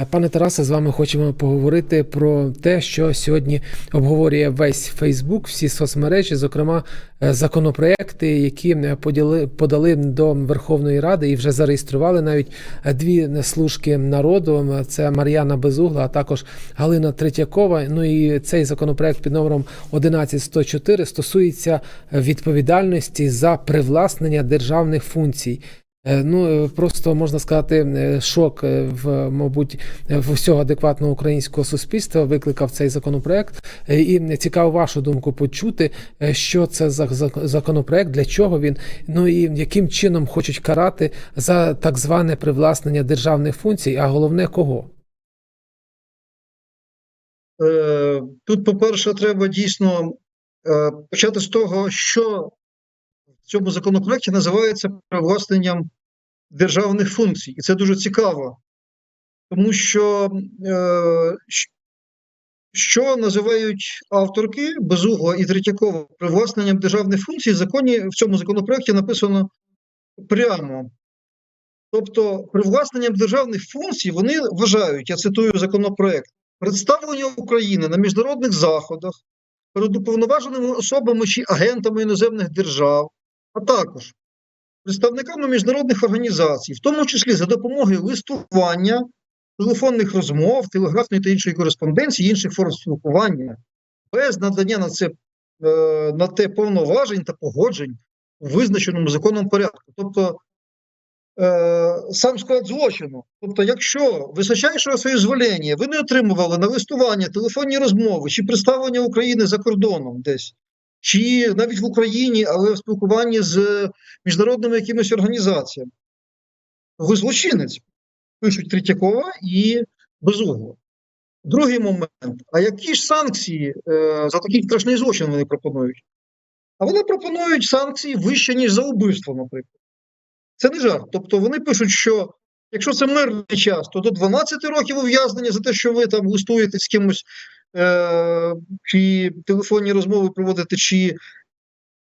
Е, Пане Тарасе, з вами хочемо поговорити про те, що сьогодні обговорює весь Фейсбук, всі соцмережі, зокрема е, законопроекти, які е, поділи, подали до Верховної Ради і вже зареєстрували навіть дві служки народу. Це Мар'яна Безугла, а також Галина Третьякова. Ну і цей законопроект під номером 11104 стосується відповідальності за привласнення державних функцій. Е, Ну, е, просто можна сказати, е, шок в, мабуть, в усього адекватного українського суспільства викликав цей законопроект. І цікаво вашу думку почути, що це за за- законопроект, для чого він, ну і яким чином хочуть карати за так зване привласнення державних функцій, а головне кого? Тут, по-перше, треба дійсно почати з того, що в цьому законопроекті називається привласненням державних функцій. І це дуже цікаво, тому що е, що називають авторки Безугла і Третьякова привласненням державних функцій в законі в цьому законопроекті написано прямо. Тобто, привласненням державних функцій вони вважають, я цитую законопроект, представлення України на міжнародних заходах перед уповноваженими особами чи агентами іноземних держав, а також представниками міжнародних організацій, в тому числі за допомогою листування, телефонних розмов, телеграфної та іншої кореспонденції, інших форм спілкування, без надання на це е, на те повноважень та погоджень у визначеному законом порядку. Тобто е, сам склад злочину. Тобто, якщо височайшого соізволення ви не отримували на листування, телефонні розмови чи представлення України за кордоном десь, чи навіть в Україні, але в спілкуванні з міжнародними якимись організаціями, ви злочинець, пишуть Третьякова і Безугла. Другий момент: а які ж санкції е, за такий страшний злочин вони пропонують? А вони пропонують санкції вище, ніж за вбивство, наприклад. Це не жарт. Тобто вони пишуть, що якщо це мирний час, то до 12 років ув'язнення за те, що ви там листуєте з кимось, е- чи телефонні розмови проводите, чи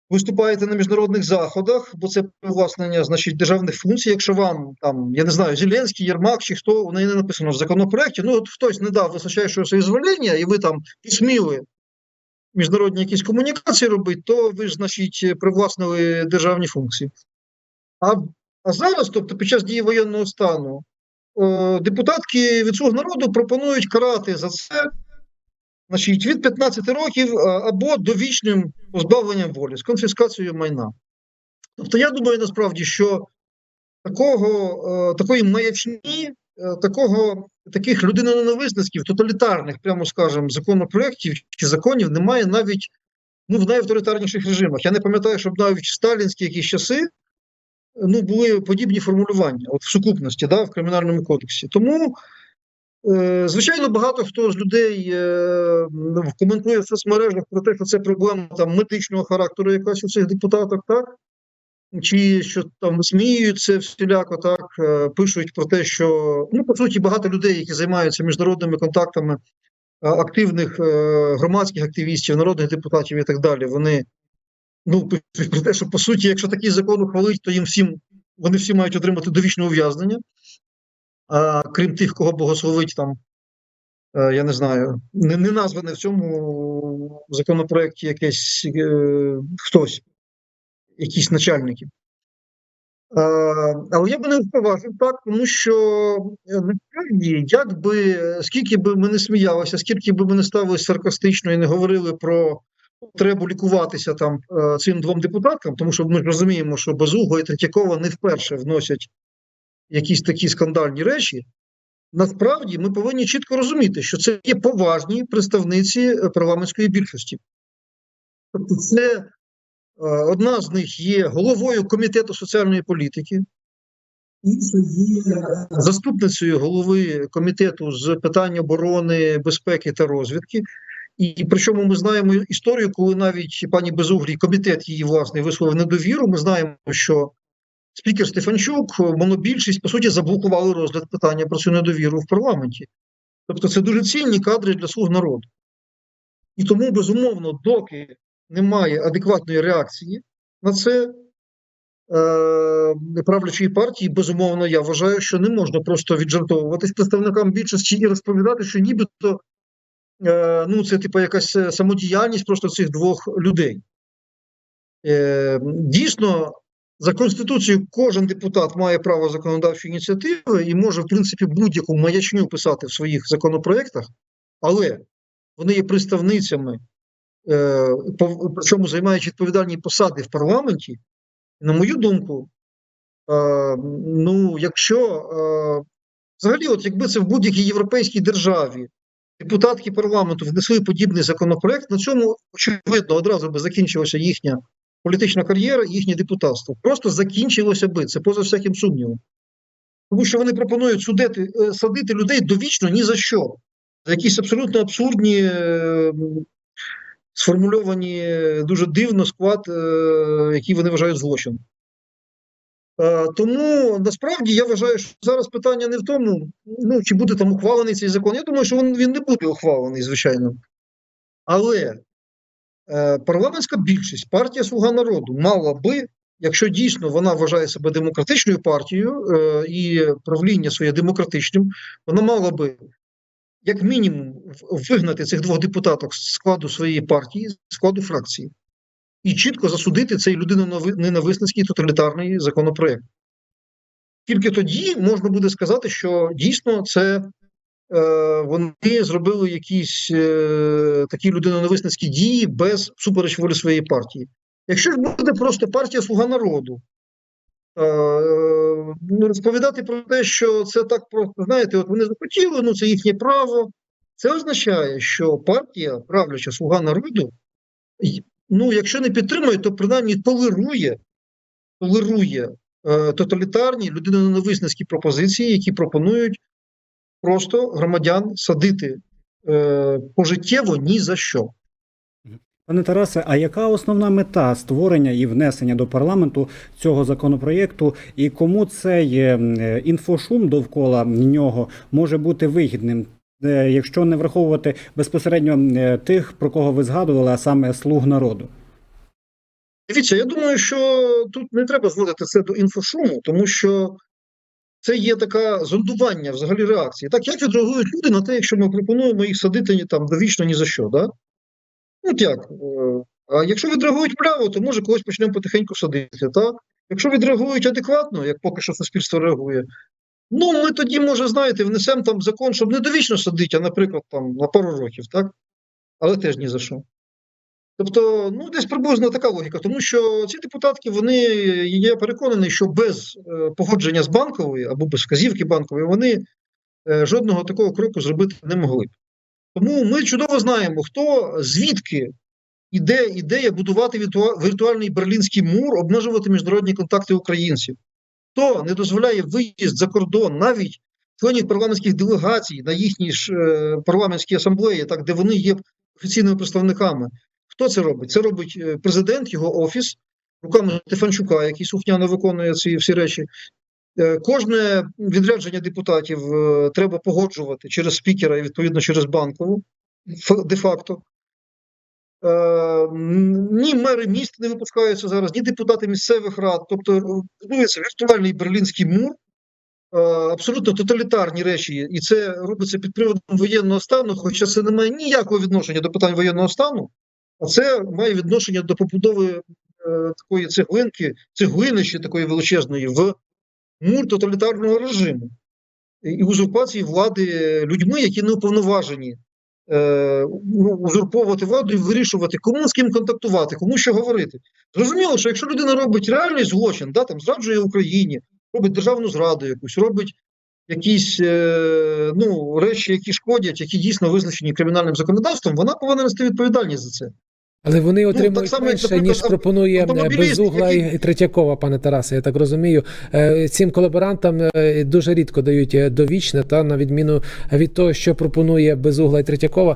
виступаєте на міжнародних заходах, бо це привласнення значить, державних функцій. Якщо вам там, я не знаю, Зеленський, Єрмак чи хто, у неї не написано в законопроекті, ну от хтось не дав височайшого соізволення, і ви там посміли міжнародні якісь комунікації робити, то ви ж, значить, привласнили державні функції. А, а зараз, тобто під час дії воєнного стану, е, депутатки від «Слуг народу пропонують карати за це значить, від 15 років або довічним позбавленням волі з конфіскацією майна. Тобто, я думаю, насправді, що такого, е, такої маячні, е, такого, таких людиноненависницьких, тоталітарних, прямо скажемо, законопроєктів чи законів немає навіть ну, в найавторитарніших режимах. Я не пам'ятаю, щоб навіть в сталінські якісь часи ну, були подібні формулювання от в сукупності да, в Кримінальному кодексі. Тому, е, звичайно, багато хто з людей е, коментує в соцмережах про те, що це проблема там, медичного характеру якась у цих депутаток, так? Чи що там сміються всіляко, так е, пишуть про те, що ну по суті багато людей, які займаються міжнародними контактами е, активних е, громадських активістів, народних депутатів і так далі, вони ну пишуть про те, що по суті, якщо такий закон ухвалить, то їм всім вони всі мають отримати довічне ув'язнення. Крім тих, кого богословить там, е, я не знаю, не, не назване в цьому законопроекті якесь е, хтось, якісь начальники. Е, Але я би не впроваджив так, тому що е, як би, скільки би ми не сміялися, скільки би ми не ставили саркастично і не говорили про потребу лікуватися там е, цим двом депутаткам, тому що ми розуміємо, що Безугла і Третьякова не вперше вносять якісь такі скандальні речі. Насправді ми повинні чітко розуміти, що це є поважні представниці е, парламентської більшості. Тобто, це е, одна з них є головою комітету соціальної політики, інша є заступницею голови комітету з питань оборони, безпеки та розвідки. І причому ми знаємо історію, коли навіть пані Безуглій, комітет її власний висловив недовіру. Ми знаємо, що спікер Стефанчук, монобільшість, по суті, заблокували розгляд питання про цю недовіру в парламенті. Тобто, це дуже цінні кадри для слуг народу. І тому, безумовно, доки немає адекватної реакції на це, е, правлячої партії, безумовно, я вважаю, що не можна просто віджартовуватись представникам більшості і розповідати, що нібито е, ну, це типу якась е, самодіяльність просто цих двох людей. Е, дійсно, за Конституцією кожен депутат має право законодавчої ініціативи і може, в принципі, будь-яку маячню писати в своїх законопроєктах, але вони є представницями, е, причому займаючи відповідальні посади в парламенті. На мою думку, е, ну, якщо е, взагалі, от якби це в будь-якій європейській державі депутатки парламенту внесли подібний законопроект, на цьому очевидно одразу би закінчилася їхня політична кар'єра їхнє депутатство. Просто закінчилося би це поза всяким сумнівом. Тому що вони пропонують судити, е, садити людей довічно ні за що. За якісь абсолютно абсурдні, е, сформульовані е, дуже дивно склад, який вони вважають злочином. Тому насправді я вважаю, що зараз питання не в тому, ну, чи буде там ухвалений цей закон. Я думаю, що він, він не буде ухвалений, звичайно. Але парламентська більшість, партія Слуга народу мала би, якщо дійсно вона вважає себе демократичною партією е, і правління своє демократичним, вона мала би як мінімум вигнати цих двох депутаток з складу своєї партії, з складу фракції, і чітко засудити цей людиноненависницький тоталітарний законопроект. Тільки тоді можна буде сказати, що дійсно це е, вони зробили якісь е, такі людиноненависницькі дії без супереч волі своєї партії. Якщо ж буде просто партія Слуга народу, е, ну, розповідати про те, що це так просто, знаєте, от вони захотіли, ну це їхнє право. Це означає, що партія, правляча Слуга народу, ну, якщо не підтримує, то принаймні толерує, толерує е, тоталітарні людиноненависницькі пропозиції, які пропонують просто громадян садити е, пожиттєво ні за що. Пане Тарасе, а яка основна мета створення і внесення до парламенту цього законопроєкту, і кому цей е, інфошум довкола нього може бути вигідним, е, якщо не враховувати безпосередньо е, тих, про кого ви згадували, а саме слуг народу? Дивіться, я думаю, що тут не треба зводити це до інфошуму, тому що це є таке зондування взагалі реакції. Так, як відреагують люди на те, якщо ми пропонуємо їх садити там довічно ні за що, да? Ну, як? е, А якщо відреагують право, то може когось почнемо потихеньку садити, так? Якщо відреагують адекватно, як поки що суспільство реагує, ну ми тоді, може, знаєте, внесемо там закон, щоб не довічно садити, а, наприклад, там на пару років, так? Але теж ні за що. Тобто, ну, десь приблизно така логіка, тому що ці депутатки, вони, я переконаний, що без е, погодження з банкової або без вказівки банкової, вони е, жодного такого кроку зробити не могли б. Тому ми чудово знаємо, хто звідки іде ідея будувати віртуальний берлінський мур, обмежувати міжнародні контакти українців, хто не дозволяє виїзд за кордон навіть членів парламентських делегацій на їхній ж е, парламентській асамблеї, так, де вони є офіційними представниками. Хто це робить? Це робить е, президент, його офіс, руками Стефанчука, який слухняно виконує ці всі речі. Е, Кожне відрядження депутатів е, треба погоджувати через спікера і відповідно через банкову, де-факто. Ні мери міст не випускаються зараз, ні депутати місцевих рад. Тобто будується віртуальний берлінський мур, абсолютно тоталітарні речі, і це робиться під приводом воєнного стану, хоча це не має ніякого відношення до питань воєнного стану, а це має відношення до побудови е, такої цеглинки, цеглини ще такої величезної в мур тоталітарного режиму і узурпації влади людьми, які не уповноважені е, узурповувати владу і вирішувати, кому з ким контактувати, кому що говорити. Зрозуміло, що якщо людина робить реальний злочин, да, там зраджує Україні, робить державну зраду якусь, робить якісь е, ну, речі, які шкодять, які дійсно визначені кримінальним законодавством, вона повинна нести відповідальність за це. Але вони так отримують само, як, менше, наприклад, ніж пропонує е, Безугла і Третьякова, пане Тарасе. Я так розумію. Е, Цим колаборантам е, дуже рідко дають довічне, та на відміну від того, що пропонує Безугла і Третьякова.